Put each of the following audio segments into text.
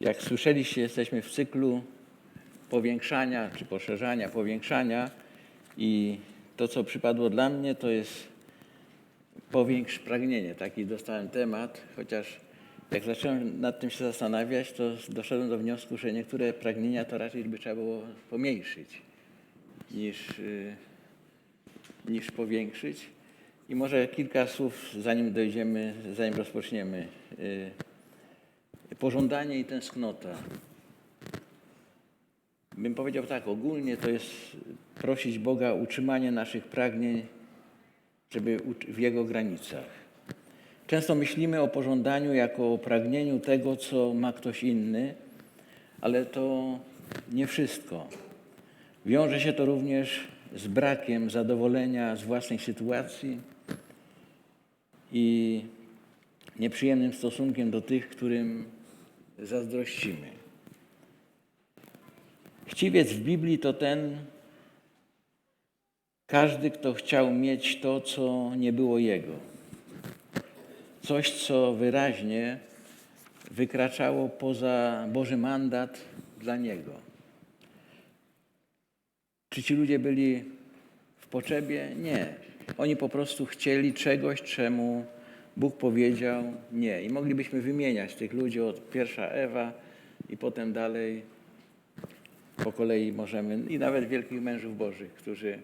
Jak słyszeliście, jesteśmy w cyklu powiększania czy poszerzania, powiększania i to, co przypadło dla mnie, to jest powiększ pragnienie. Taki dostałem temat, chociaż jak zacząłem nad tym się zastanawiać, to doszedłem do wniosku, że niektóre pragnienia to raczej by trzeba było pomniejszyć niż, y, niż powiększyć. I może kilka słów, zanim dojdziemy, zanim rozpoczniemy. Pożądanie i tęsknota. Bym powiedział tak, ogólnie to jest prosić Boga o utrzymanie naszych pragnień, żeby w Jego granicach. Często myślimy o pożądaniu jako o pragnieniu tego, co ma ktoś inny, ale to nie wszystko. Wiąże się to również z brakiem zadowolenia z własnej sytuacji i nieprzyjemnym stosunkiem do tych, którym zazdrościmy. Chciwiec w Biblii to ten, każdy, kto chciał mieć to, co nie było jego. Coś, co wyraźnie wykraczało poza Boży mandat dla niego. Czy ci ludzie byli w potrzebie? Nie. Oni po prostu chcieli czegoś, czemu Bóg powiedział nie. I moglibyśmy wymieniać tych ludzi od pierwsza Ewa i potem dalej po kolei możemy, i nawet wielkich mężów Bożych, którzy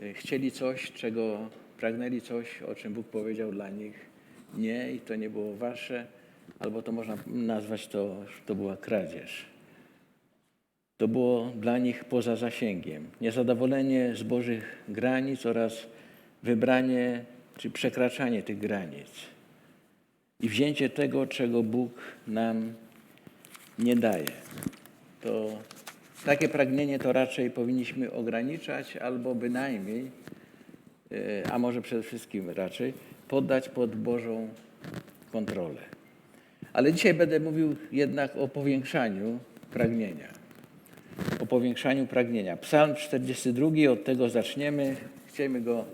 y, chcieli coś, czego pragnęli coś, o czym Bóg powiedział dla nich nie i to nie było wasze, albo to można nazwać to, to była kradzież. To było dla nich poza zasięgiem. Niezadowolenie z Bożych granic oraz wybranie czy przekraczanie tych granic i wzięcie tego, czego Bóg nam nie daje. To takie pragnienie to raczej powinniśmy ograniczać albo bynajmniej, e, a może przede wszystkim raczej, poddać pod Bożą kontrolę. Ale dzisiaj będę mówił jednak o powiększaniu pragnienia. O powiększaniu pragnienia. Psalm 42, od tego zaczniemy. Chcemy go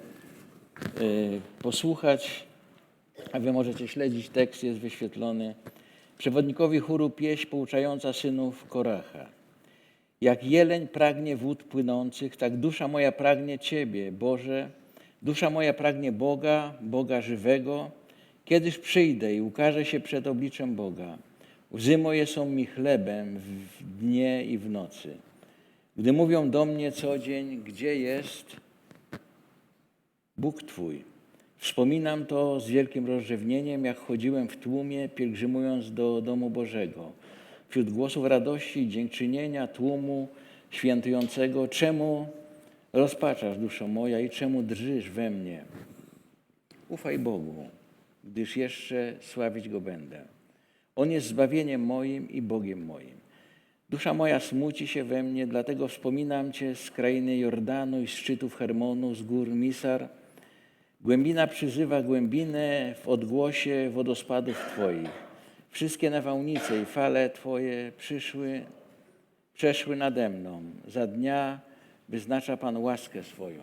posłuchać, a wy możecie śledzić, tekst jest wyświetlony. Przewodnikowi chóru pieśń pouczająca synów Koracha. Jak jeleń pragnie wód płynących, tak dusza moja pragnie Ciebie, Boże. Dusza moja pragnie Boga, Boga żywego. Kiedyż przyjdę i ukażę się przed obliczem Boga. Łzy moje są mi chlebem w dnie i w nocy. Gdy mówią do mnie co dzień, gdzie jest Bóg Twój. Wspominam to z wielkim rozrzewnieniem, jak chodziłem w tłumie, pielgrzymując do domu Bożego. Wśród głosów radości dziękczynienia tłumu świętującego, czemu rozpaczasz, duszo moja, i czemu drżysz we mnie? Ufaj Bogu, gdyż jeszcze sławić Go będę. On jest zbawieniem moim i Bogiem moim. Dusza moja smuci się we mnie, dlatego wspominam Cię z krainy Jordanu i z szczytów Hermonu, z gór Misar. Głębina przyzywa głębinę w odgłosie wodospadów Twoich. Wszystkie nawałnice i fale Twoje przyszły, przeszły nade mną. Za dnia wyznacza Pan łaskę swoją,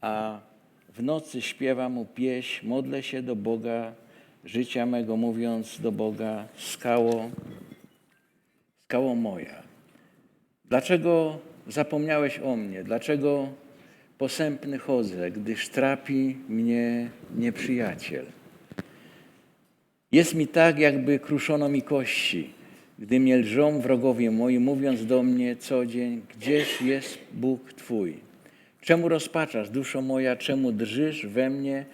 a w nocy śpiewa Mu pieśń, modlę się do Boga życia mego, mówiąc do Boga, skało, skało moja. Dlaczego zapomniałeś o mnie? Dlaczego posępny chodzę, gdyż trapi mnie nieprzyjaciel? Jest mi tak, jakby kruszono mi kości, gdy mnie lżą wrogowie moi, mówiąc do mnie co dzień, gdzież jest Bóg Twój? Czemu rozpaczasz, duszo moja, czemu drżysz we mnie?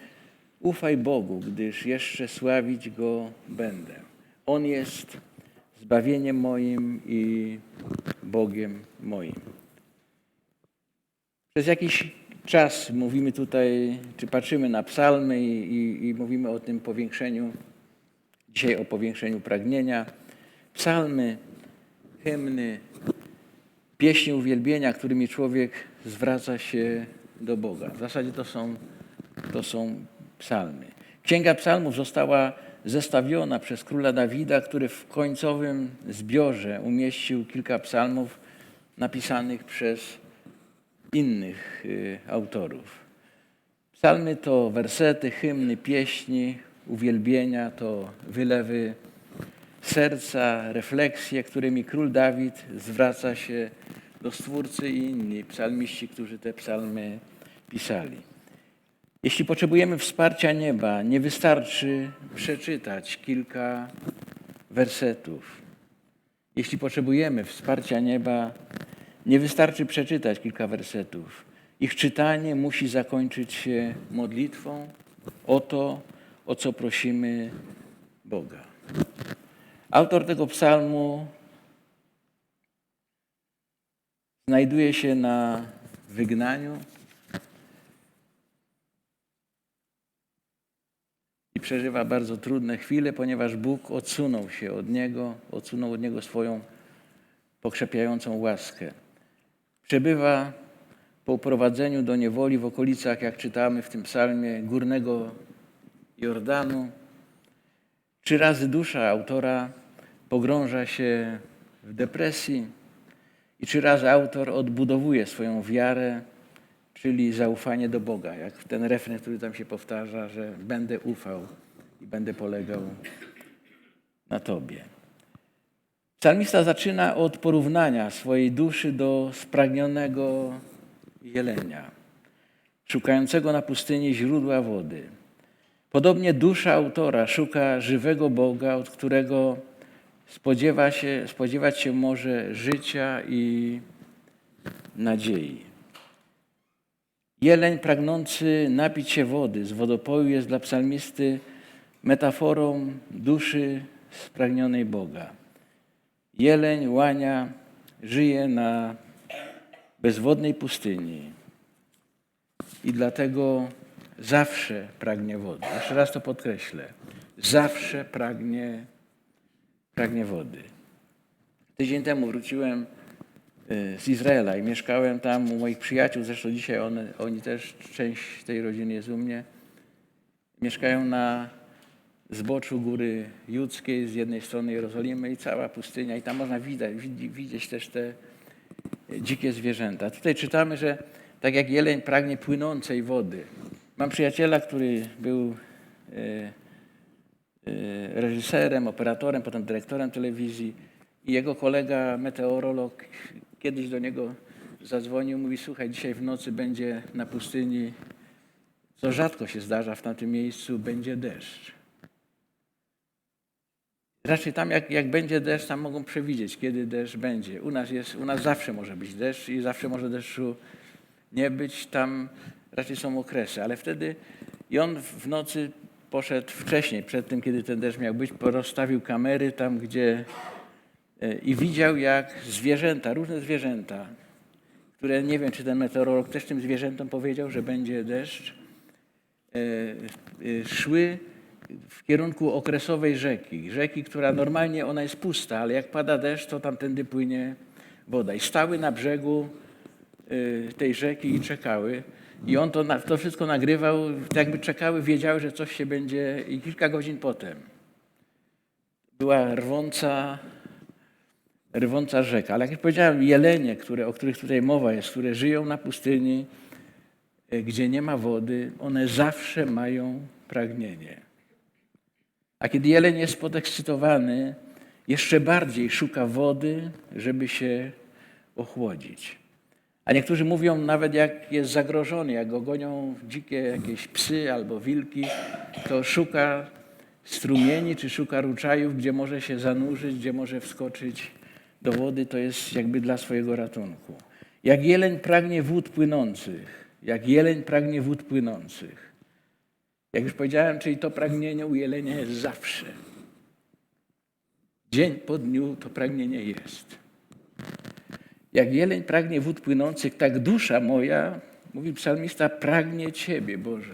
Ufaj Bogu, gdyż jeszcze sławić Go będę. On jest zbawieniem moim i Bogiem moim. Przez jakiś czas mówimy tutaj, czy patrzymy na psalmy i, i, i mówimy o tym powiększeniu, dzisiaj o powiększeniu pragnienia. Psalmy, hymny, pieśni uwielbienia, którymi człowiek zwraca się do Boga. W zasadzie to są, to są psalmy. Księga psalmów została zestawiona przez króla Dawida, który w końcowym zbiorze umieścił kilka psalmów napisanych przez innych y, autorów. Psalmy to wersety, hymny, pieśni, uwielbienia, to wylewy serca, refleksje, którymi król Dawid zwraca się do Stwórcy i inni psalmiści, którzy te psalmy pisali. Jeśli potrzebujemy wsparcia nieba, nie wystarczy przeczytać kilka wersetów. Jeśli potrzebujemy wsparcia nieba, nie wystarczy przeczytać kilka wersetów. Ich czytanie musi zakończyć się modlitwą o to, o co prosimy Boga. Autor tego psalmu znajduje się na wygnaniu i przeżywa bardzo trudne chwile, ponieważ Bóg odsunął się od niego, odsunął od niego swoją pokrzepiającą łaskę. Przebywa po uprowadzeniu do niewoli w okolicach, jak czytamy w tym psalmie, górnego Jordanu. Trzy razy dusza autora pogrąża się w depresji i trzy razy autor odbudowuje swoją wiarę, czyli zaufanie do Boga, jak ten refren, który tam się powtarza, że będę ufał i będę polegał na Tobie. Psalmista zaczyna od porównania swojej duszy do spragnionego jelenia, szukającego na pustyni źródła wody. Podobnie dusza autora szuka żywego Boga, od którego spodziewa się, spodziewać się może życia i nadziei. Jeleń pragnący napić się wody z wodopoju jest dla psalmisty metaforą duszy spragnionej Boga. Jeleń, łania żyje na bezwodnej pustyni i dlatego zawsze pragnie wody. Jeszcze raz to podkreślę. Zawsze pragnie, pragnie wody. Tydzień temu wróciłem y, z Izraela i mieszkałem tam u moich przyjaciół, zresztą dzisiaj one, oni też, część tej rodziny jest u mnie. Mieszkają na zboczu Góry Judzkiej, z jednej strony Jerozolimy i cała pustynia i tam można widać, widzieć też te dzikie zwierzęta. Tutaj czytamy, że tak jak jeleń pragnie płynącej wody. Mam przyjaciela, który był e, e, reżyserem, operatorem, potem dyrektorem telewizji i jego kolega meteorolog kiedyś do niego zadzwonił, mówi słuchaj, dzisiaj w nocy będzie na pustyni, co rzadko się zdarza w tamtym miejscu, będzie deszcz. Raczej tam, jak, jak będzie deszcz, tam mogą przewidzieć, kiedy deszcz będzie. U nas, jest, u nas zawsze może być deszcz i zawsze może deszczu nie być. Tam raczej są okresy, ale wtedy i on w nocy poszedł wcześniej, przed tym, kiedy ten deszcz miał być, rozstawił kamery tam, gdzie e, i widział, jak zwierzęta, różne zwierzęta, które nie wiem, czy ten meteorolog też tym zwierzętom powiedział, że będzie deszcz, e, e, szły w kierunku okresowej rzeki. Rzeki, która normalnie ona jest pusta, ale jak pada deszcz, to tamtędy płynie woda. I stały na brzegu y, tej rzeki i czekały. I on to, to wszystko nagrywał, tak jakby czekały, wiedziały, że coś się będzie i kilka godzin potem była rwąca, rwąca rzeka. Ale jak już powiedziałem, jelenie, które, o których tutaj mowa jest, które żyją na pustyni, y, gdzie nie ma wody, one zawsze mają pragnienie. A kiedy jeleń jest podekscytowany, jeszcze bardziej szuka wody, żeby się ochłodzić. A niektórzy mówią nawet jak jest zagrożony, jak go gonią dzikie jakieś psy albo wilki, to szuka strumieni czy szuka ruczajów, gdzie może się zanurzyć, gdzie może wskoczyć do wody, to jest jakby dla swojego ratunku. Jak jeleń pragnie wód płynących, jak jeleń pragnie wód płynących. Jak już powiedziałem, czyli to pragnienie u jelenia jest zawsze. Dzień po dniu to pragnienie jest. Jak jeleń pragnie wód płynących, tak dusza moja, mówi psalmista, pragnie Ciebie, Boże.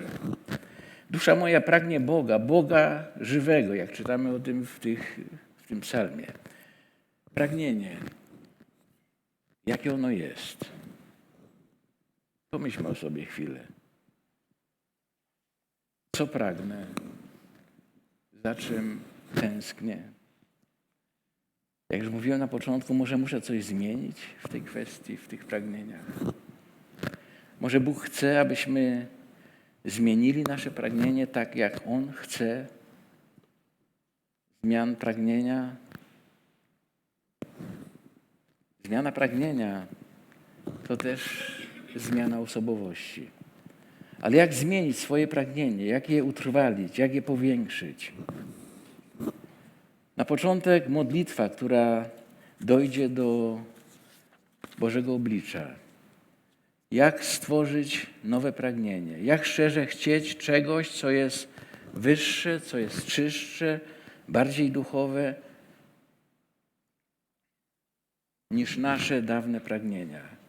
Dusza moja pragnie Boga, Boga żywego, jak czytamy o tym w, tych, w tym psalmie. Pragnienie. Jakie ono jest? Pomyślmy o sobie chwilę. Co pragnę? Za czym tęsknię? Jak już mówiłem na początku, może muszę coś zmienić w tej kwestii, w tych pragnieniach. Może Bóg chce, abyśmy zmienili nasze pragnienie tak, jak On chce zmian pragnienia. Zmiana pragnienia to też zmiana osobowości. Ale jak zmienić swoje pragnienie, jak je utrwalić, jak je powiększyć? Na początek modlitwa, która dojdzie do Bożego oblicza. Jak stworzyć nowe pragnienie? Jak szczerze chcieć czegoś, co jest wyższe, co jest czystsze, bardziej duchowe niż nasze dawne pragnienia?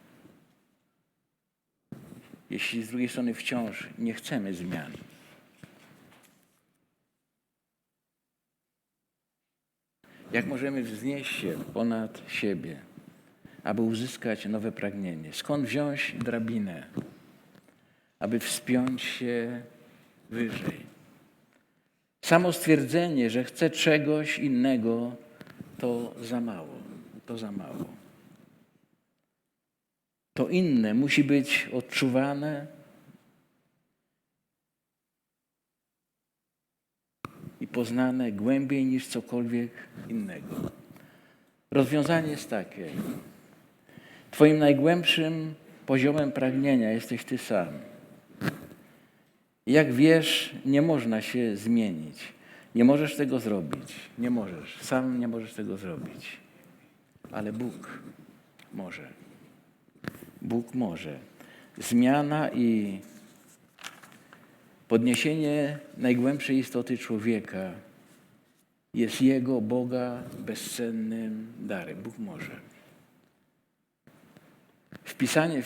Jeśli z drugiej strony wciąż nie chcemy zmian. Jak możemy wznieść się ponad siebie, aby uzyskać nowe pragnienie? Skąd wziąć drabinę, aby wspiąć się wyżej? Samo stwierdzenie, że chcę czegoś innego, to za mało. To za mało. To inne musi być odczuwane i poznane głębiej niż cokolwiek innego. Rozwiązanie jest takie. Twoim najgłębszym poziomem pragnienia jesteś Ty sam. Jak wiesz, nie można się zmienić. Nie możesz tego zrobić. Nie możesz. Sam nie możesz tego zrobić. Ale Bóg może. Bóg może. Zmiana i podniesienie najgłębszej istoty człowieka jest Jego, Boga, bezcennym darem. Bóg może. Wpisanie,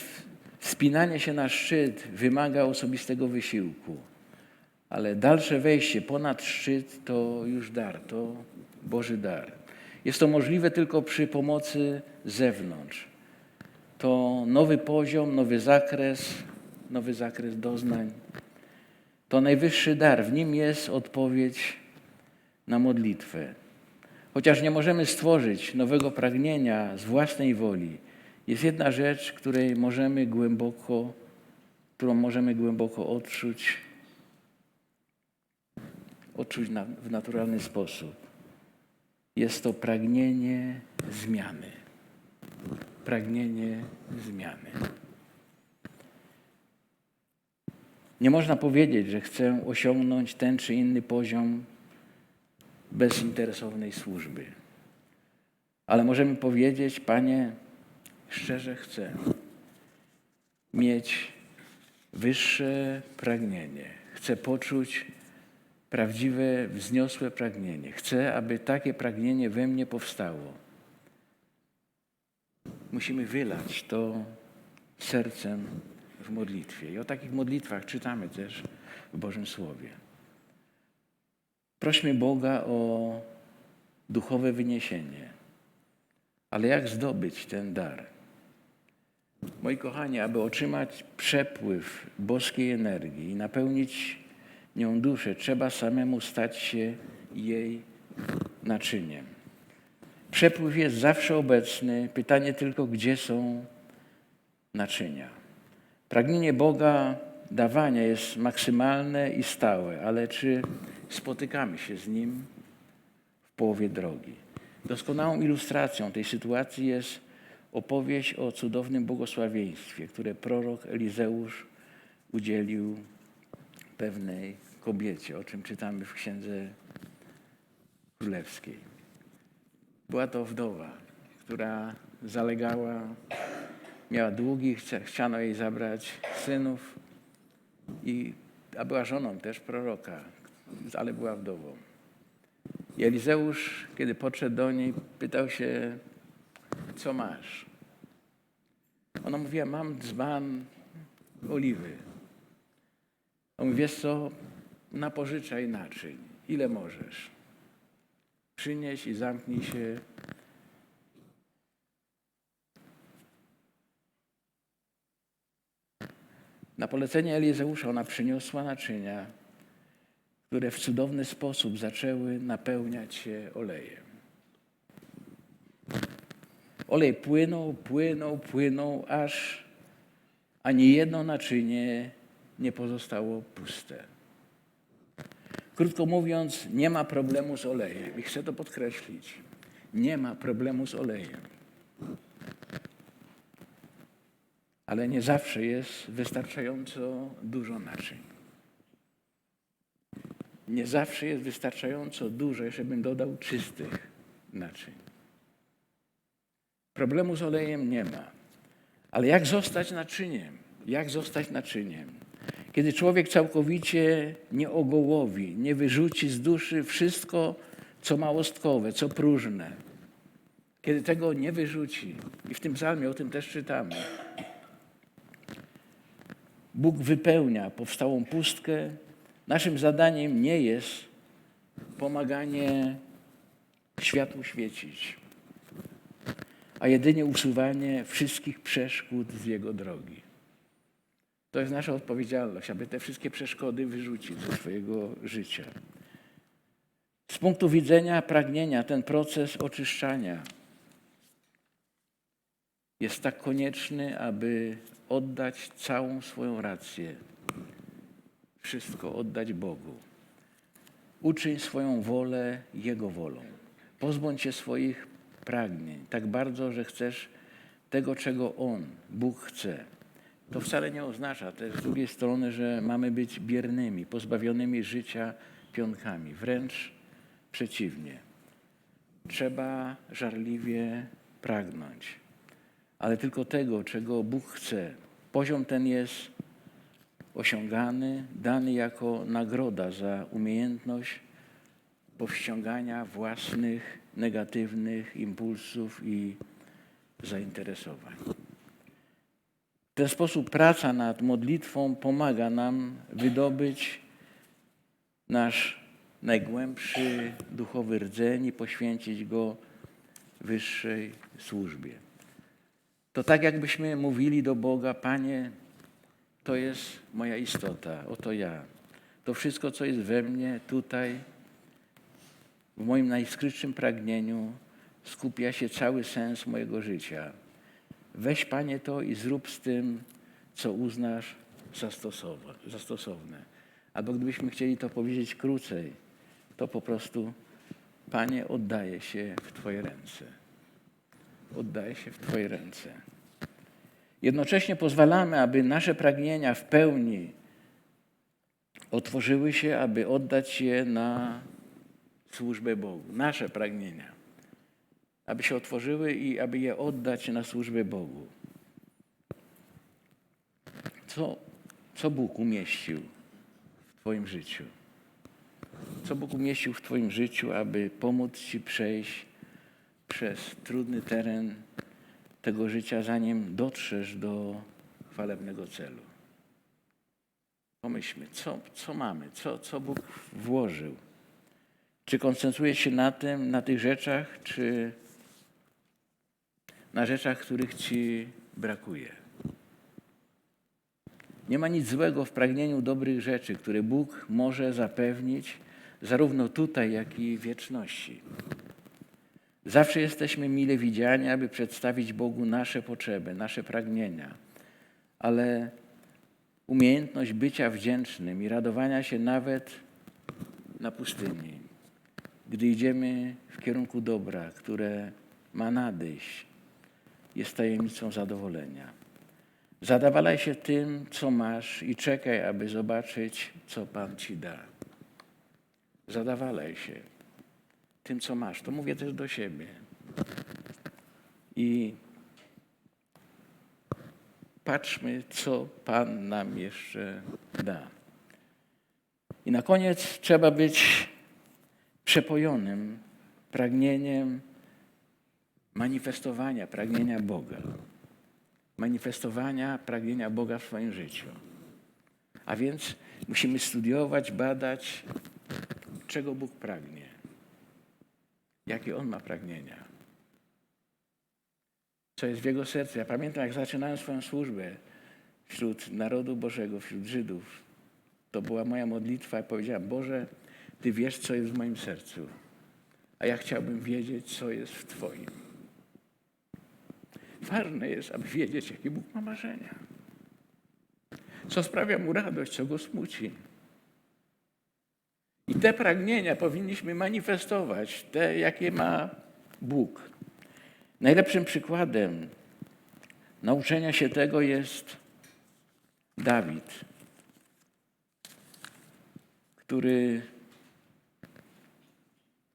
wspinanie się na szczyt wymaga osobistego wysiłku, ale dalsze wejście ponad szczyt to już dar, to Boży dar. Jest to możliwe tylko przy pomocy zewnątrz. To nowy poziom, nowy zakres, nowy zakres doznań. To najwyższy dar. W nim jest odpowiedź na modlitwę. Chociaż nie możemy stworzyć nowego pragnienia z własnej woli, jest jedna rzecz, której możemy głęboko, którą możemy głęboko odczuć, odczuć w naturalny sposób. Jest to pragnienie zmiany. Pragnienie zmiany. Nie można powiedzieć, że chcę osiągnąć ten czy inny poziom bezinteresownej służby. Ale możemy powiedzieć, Panie, szczerze chcę mieć wyższe pragnienie. Chcę poczuć prawdziwe, wzniosłe pragnienie. Chcę, aby takie pragnienie we mnie powstało. Musimy wylać to sercem w modlitwie. I o takich modlitwach czytamy też w Bożym Słowie. Prośmy Boga o duchowe wyniesienie. Ale jak zdobyć ten dar? Moi kochani, aby otrzymać przepływ boskiej energii i napełnić nią duszę, trzeba samemu stać się jej naczyniem. Przepływ jest zawsze obecny, pytanie tylko, gdzie są naczynia. Pragnienie Boga dawania jest maksymalne i stałe, ale czy spotykamy się z Nim w połowie drogi? Doskonałą ilustracją tej sytuacji jest opowieść o cudownym błogosławieństwie, które prorok Elizeusz udzielił pewnej kobiecie, o czym czytamy w Księdze Królewskiej. Była to wdowa, która zalegała, miała długi, chciano jej zabrać synów, i, a była żoną też proroka, ale była wdową. I Elizeusz, kiedy podszedł do niej, pytał się, co masz? Ona mówiła, mam dzban oliwy. On mówi, wiesz co, napożyczaj naczyń, ile możesz. Przynieś i zamknij się. Na polecenie Elizeusza ona przyniosła naczynia, które w cudowny sposób zaczęły napełniać się olejem. Olej płynął, płynął, płynął, aż ani jedno naczynie nie pozostało puste. Krótko mówiąc, nie ma problemu z olejem. I chcę to podkreślić. Nie ma problemu z olejem. Ale nie zawsze jest wystarczająco dużo naczyń. Nie zawsze jest wystarczająco dużo, jeszcze bym dodał, czystych naczyń. Problemu z olejem nie ma. Ale jak zostać naczyniem? Jak zostać naczyniem? Kiedy człowiek całkowicie nie ogołowi, nie wyrzuci z duszy wszystko, co małostkowe, co próżne. Kiedy tego nie wyrzuci, i w tym psalmie o tym też czytamy, Bóg wypełnia powstałą pustkę. Naszym zadaniem nie jest pomaganie światłu świecić, a jedynie usuwanie wszystkich przeszkód z jego drogi. To jest nasza odpowiedzialność, aby te wszystkie przeszkody wyrzucić ze swojego życia. Z punktu widzenia pragnienia, ten proces oczyszczania jest tak konieczny, aby oddać całą swoją rację, wszystko oddać Bogu. Uczyń swoją wolę Jego wolą. Pozbądź się swoich pragnień tak bardzo, że chcesz tego, czego On, Bóg chce. To wcale nie oznacza też z drugiej strony, że mamy być biernymi, pozbawionymi życia pionkami. Wręcz przeciwnie. Trzeba żarliwie pragnąć, ale tylko tego, czego Bóg chce. Poziom ten jest osiągany, dany jako nagroda za umiejętność powściągania własnych negatywnych impulsów i zainteresowań. Ten sposób praca nad modlitwą pomaga nam wydobyć nasz najgłębszy duchowy rdzeń i poświęcić go wyższej służbie. To tak jakbyśmy mówili do Boga, Panie, to jest moja istota, oto ja. To wszystko, co jest we mnie, tutaj, w moim najskrytszym pragnieniu, skupia się cały sens mojego życia. Weź, Panie, to i zrób z tym, co uznasz za stosowne. Albo gdybyśmy chcieli to powiedzieć krócej, to po prostu, Panie, oddaję się w Twoje ręce. Oddaję się w Twoje ręce. Jednocześnie pozwalamy, aby nasze pragnienia w pełni otworzyły się, aby oddać je na służbę Bogu. Nasze pragnienia. Aby się otworzyły i aby je oddać na służbę Bogu. Co, co Bóg umieścił w Twoim życiu? Co Bóg umieścił w Twoim życiu, aby pomóc Ci przejść przez trudny teren tego życia, zanim dotrzesz do chwalebnego celu. Pomyślmy, co, co mamy, co, co Bóg włożył. Czy koncentrujesz się na tym, na tych rzeczach, czy na rzeczach, których Ci brakuje? Nie ma nic złego w pragnieniu dobrych rzeczy, które Bóg może zapewnić zarówno tutaj, jak i w wieczności. Zawsze jesteśmy mile widziani, aby przedstawić Bogu nasze potrzeby, nasze pragnienia, ale umiejętność bycia wdzięcznym i radowania się nawet na pustyni, gdy idziemy w kierunku dobra, które ma nadejść, jest tajemnicą zadowolenia. Zadawalaj się tym, co masz i czekaj, aby zobaczyć, co Pan Ci da. Zadawalaj się tym, co masz. To mówię też do siebie. I patrzmy, co Pan nam jeszcze da. I na koniec trzeba być przepojonym pragnieniem manifestowania pragnienia Boga. Manifestowania pragnienia Boga w swoim życiu. A więc musimy studiować, badać, czego Bóg pragnie jakie on ma pragnienia. Co jest w jego sercu. Ja pamiętam, jak zaczynałem swoją służbę wśród narodu Bożego, wśród Żydów. To była moja modlitwa i powiedziałem, Boże, Ty wiesz, co jest w moim sercu, a ja chciałbym wiedzieć, co jest w Twoim. Ważne jest, aby wiedzieć, jakie Bóg ma marzenia. Co sprawia Mu radość, co Go smuci. I te pragnienia powinniśmy manifestować, te, jakie ma Bóg. Najlepszym przykładem nauczenia się tego jest Dawid, który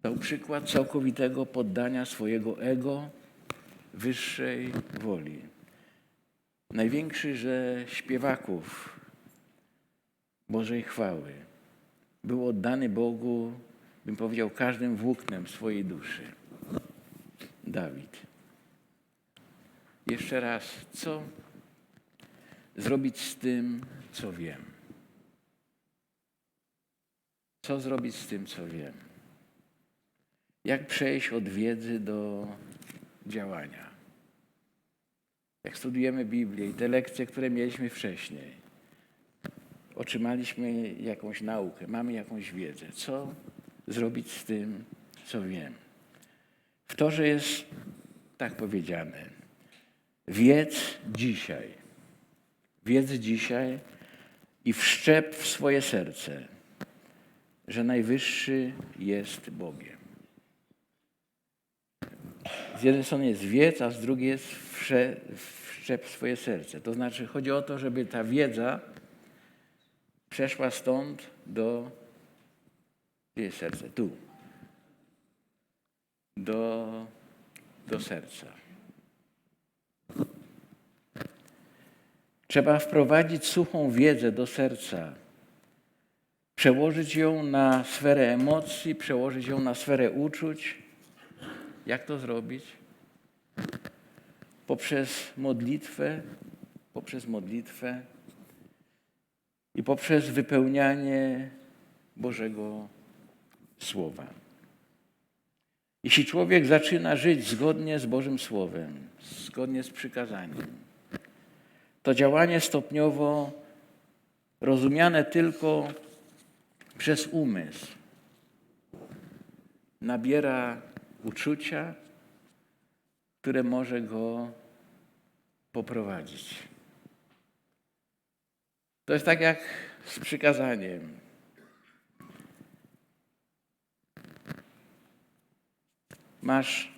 dał przykład całkowitego poddania swojego ego wyższej woli. Największy ze śpiewaków Bożej chwały był oddany Bogu, bym powiedział, każdym włóknem swojej duszy. Dawid. Jeszcze raz, co zrobić z tym, co wiem? Co zrobić z tym, co wiem? Jak przejść od wiedzy do działania? Jak studujemy Biblię i te lekcje, które mieliśmy wcześniej, otrzymaliśmy jakąś naukę, mamy jakąś wiedzę. Co zrobić z tym, co wiem? W to, że jest tak powiedziane, wiedz dzisiaj. Wiedz dzisiaj i wszczep w swoje serce, że Najwyższy jest Bogiem. Z jednej strony jest wiedz, a z drugiej jest wsze, wszczep swoje serce. To znaczy chodzi o to, żeby ta wiedza przeszła stąd do... Gdzie jest serce? Tu. Do, do serca. Trzeba wprowadzić suchą wiedzę do serca, przełożyć ją na sferę emocji, przełożyć ją na sferę uczuć. Jak to zrobić? Poprzez modlitwę, poprzez modlitwę i poprzez wypełnianie Bożego Słowa. Jeśli człowiek zaczyna żyć zgodnie z Bożym Słowem, zgodnie z przykazaniem, to działanie stopniowo rozumiane tylko przez umysł nabiera uczucia, które może go poprowadzić. To jest tak jak z przykazaniem. Masz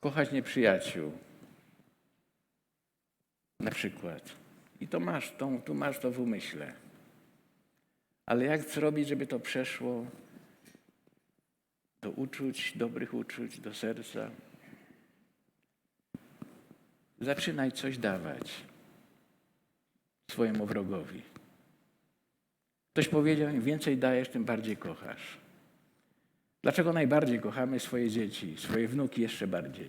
kochać nieprzyjaciół. Na przykład. I to masz, to, tu masz to w umyśle. Ale jak zrobić, żeby to przeszło do uczuć, dobrych uczuć, do serca? Zaczynaj coś dawać swojemu wrogowi. Ktoś powiedział, im więcej dajesz, tym bardziej kochasz. Dlaczego najbardziej kochamy swoje dzieci, swoje wnuki jeszcze bardziej?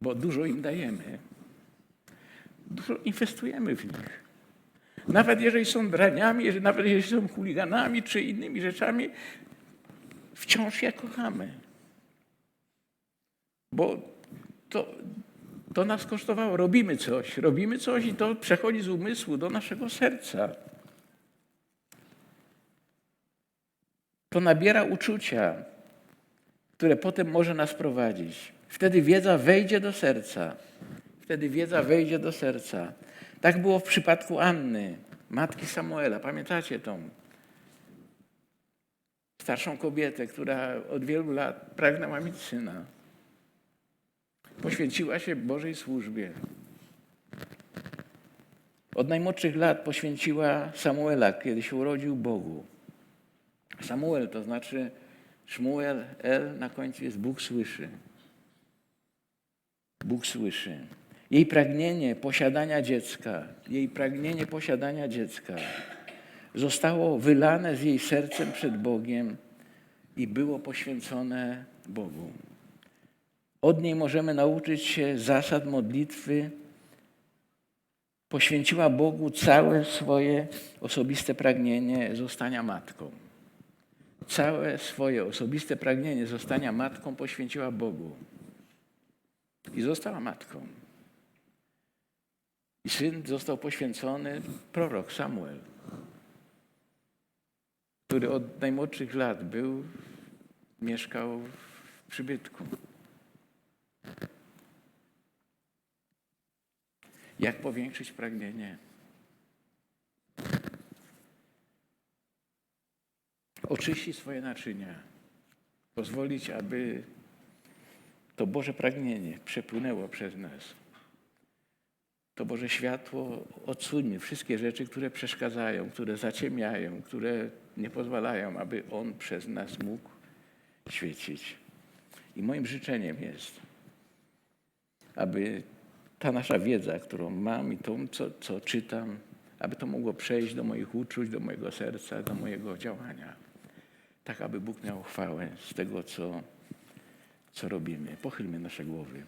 Bo dużo im dajemy. Dużo inwestujemy w nich. Nawet jeżeli są draniami, nawet jeżeli są chuliganami czy innymi rzeczami, wciąż je kochamy. Bo to, to nas kosztowało. Robimy coś, robimy coś i to przechodzi z umysłu do naszego serca. To nabiera uczucia, które potem może nas prowadzić. Wtedy wiedza wejdzie do serca. Wtedy wiedza wejdzie do serca. Tak było w przypadku Anny, matki Samuela. Pamiętacie tą starszą kobietę, która od wielu lat pragnęła mieć syna. Poświęciła się Bożej służbie. Od najmłodszych lat poświęciła Samuela, kiedy się urodził Bogu. Samuel to znaczy Szmuel, El, na końcu jest Bóg słyszy. Bóg słyszy. Jej pragnienie posiadania dziecka, jej pragnienie posiadania dziecka zostało wylane z jej sercem przed Bogiem i było poświęcone Bogu. Od niej możemy nauczyć się zasad modlitwy. Poświęciła Bogu całe swoje osobiste pragnienie zostania matką. Całe swoje osobiste pragnienie zostania matką poświęciła Bogu. I została matką. I syn został poświęcony, prorok Samuel, który od najmłodszych lat był, mieszkał w przybytku. Jak powiększyć pragnienie? oczyści swoje naczynia, pozwolić, aby to Boże pragnienie przepłynęło przez nas. To Boże światło odsunie wszystkie rzeczy, które przeszkadzają, które zaciemniają, które nie pozwalają, aby On przez nas mógł świecić. I moim życzeniem jest, aby ta nasza wiedza, którą mam i to, co, co czytam, aby to mogło przejść do moich uczuć, do mojego serca, do mojego działania. Tak, aby Bóg miał chwałę z tego, co, co robimy. Pochylmy nasze głowy.